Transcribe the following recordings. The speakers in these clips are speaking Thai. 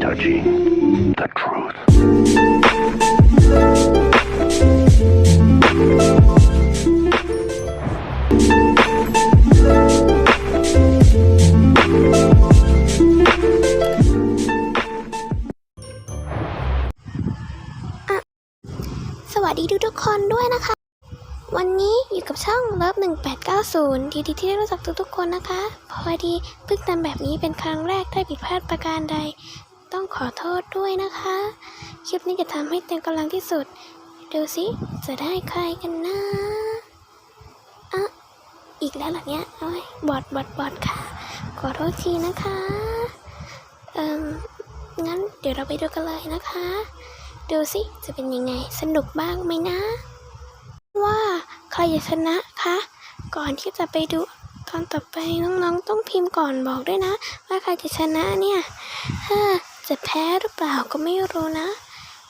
touching the truth. สวัสดีทุกทุกๆคนด้วยนะคะ วันนี้อยู่กับช่องเลิฟ1890 ดีดีที่ได้รู้จักทุกทุกๆคนนะคะ พอดีเพิ่งทำแบบนี้เป็นครั้งแรกถ้ผิดพลาดประการใด ต้องขอโทษด้วยนะคะ คลิปนี้จะทำให้เต็มกำลังที่สุด ดูสิจะได้ใครกันนะอะอีกแล้วเหรอเนี่ยโอ้ยบอดบอดบอดค่ะ ขอโทษทีนะคะ เอ่มงั้นเดี๋ยวเราไปดูกันเลยนะคะ ดูสิจะเป็นยังไงสนุกบ้างไหมนะ ว่าใครจะชนะคะ ก่อนที่จะไปดูตอนต่อไปน้องๆต้องพิมพ์ก่อนบอกด้วยนะ ว่าใครจะชนะเนี่ยฮ้อ จะแพ้หรือเปล่าก็ไม่รู้นะ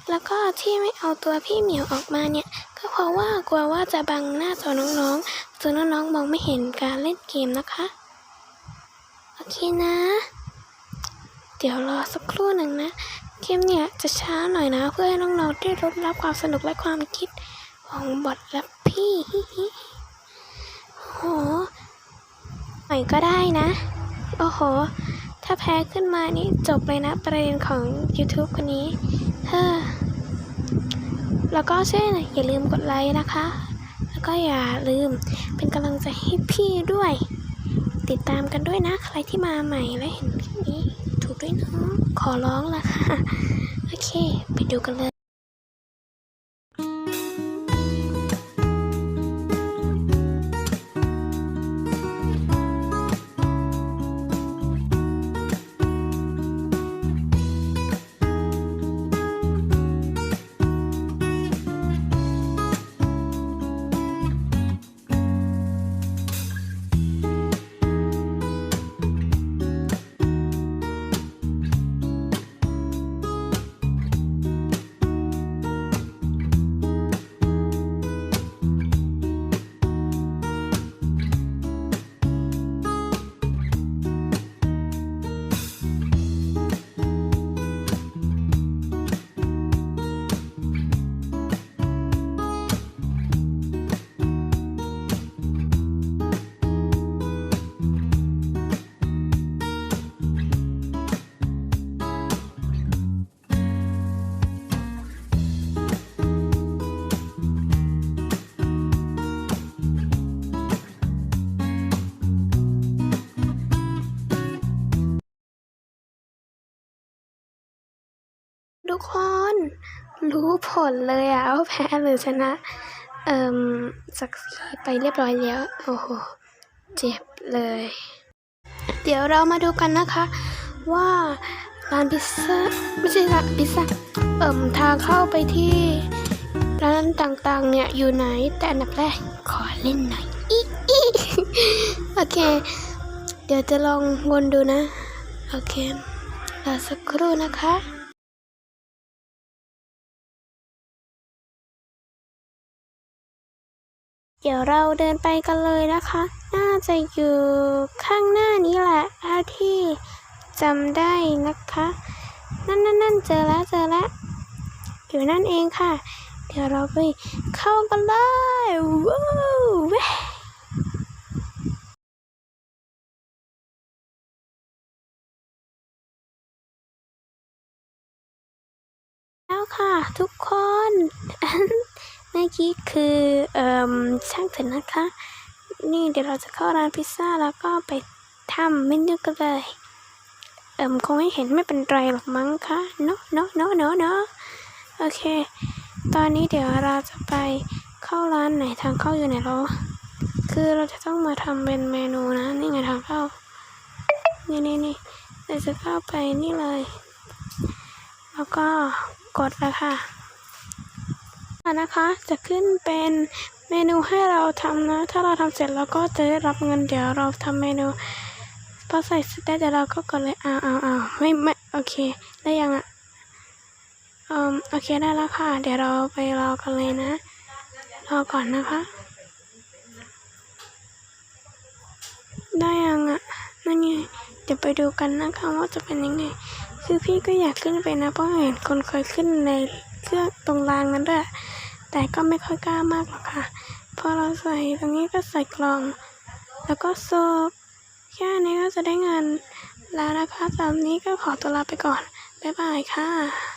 แล้วก็ที่ไม่เอาตัวพี่เหมียวออกมาเนี่ย ก็เพราะว่ากลัวว่าจะบังหน้าจอน้องๆจนน้องๆมองไม่เห็นการเล่นเกมนะคะ โอเคนะ เดี๋ยวรอสักครู่หนึ่งนะ เกมเนี่ยจะช้าหน่อยนะ เพื่อให้น้องๆได้รับรับความสนุกและความคิดของบอทและพี่โหหน่อยก็ได้นะ โอ้โห ถ้าแพ้ขึ้นมานี่จบเลยนะประเด็นของ YouTube คนนี้ เฮ้อ แล้วก็ช่วยหน่อยอย่าลืมกดไลค์นะคะ แล้วก็อย่าลืมเป็นกำลังใจให้พี่ด้วย ติดตามกันด้วยนะ ใครที่มาใหม่และเห็นคลิปนี้ ถูกด้วยเนาะขอร้องละค่ะ โอเค ไปดูกันเลย ทุกคน รู้ผลเลยอะว่าแพ้หรือชนะ เอ่มสักทีไปเรียบร้อยแล้ว โอ้โห เจ็บเลย เดี๋ยวเรามาดูกันนะคะ ว่าร้านพิซซ่าไม่ใช่ร้านพิซซ่าเอ่มทางเข้าไปที่ร้านต่างๆ เนี่ยอยู่ไหนแต่อันดับแรกขอเล่นหน่อยอีอีโอเค เดี๋ยวจะลองวนดูนะ โอเครอสักครู่นะคะ เดี๋ยวเราเดินไปกันเลยนะคะ น่าจะอยู่ข้างหน้านี้แหละถ้าที่จำได้นะคะ นั่นนั่นนั่นเจอแล้วเจอแล้วอยู่นั่นเองค่ะ เดี๋ยวเราไปเข้ากันเลยว้าวเว้ยแล้วค่ะทุกคน เมื่อกี้คือเอ่มช่างเถอะนะคะ นี่เดี๋ยวเราจะเข้าร้านพิซซ่าแล้วก็ไปทำเมนูกันเลยเอ่มคงไม่เห็นไม่เป็นไรหรอกมั้งคะเนาะเนาะเนาะเนาะเนาะโอเค ตอนนี้เดี๋ยวเราจะไปเข้าร้านไหนทางเข้าอยู่ไหนแล้วคือเราจะต้องมาทำเป็นเมนูนะ นี่ไงทางเข้านี่นี่นี่เราจะเข้าไปนี่เลย แล้วก็กดแล้วค่ะ นะคะ จะขึ้นเป็นเมนูให้เราทำนะ ถ้าเราทำเสร็จเราก็จะได้รับเงินเดี๋ยวเราทำเมนูพอใส่เสร็จเดี๋ยวเราก็กดเลยอ้าวอ้าวอ้าวไม่ไม่โอเคได้ยังอะอืมโอเคได้แล้วค่ะ เดี๋ยวเราไปรอกันเลยนะ รอก่อนนะคะ ได้ยังอะนั่นไงเดี๋ยวไปดูกันนะคะว่าจะเป็นยังไง คือพี่ก็อยากขึ้นไปนะเพราะเห็นคนเคยขึ้นในเครื่องตรงรางนั้นด้วย แต่ก็ไม่ค่อยกล้ามากหรอกค่ะ พอเราใส่ตรงนี้ก็ใส่กล่อง แล้วก็โซบแค่นี้ก็จะได้เงิน แล้วนะคะสำหรับนี้ก็ขอตัวลาไปก่อน บ๊ายบายค่ะ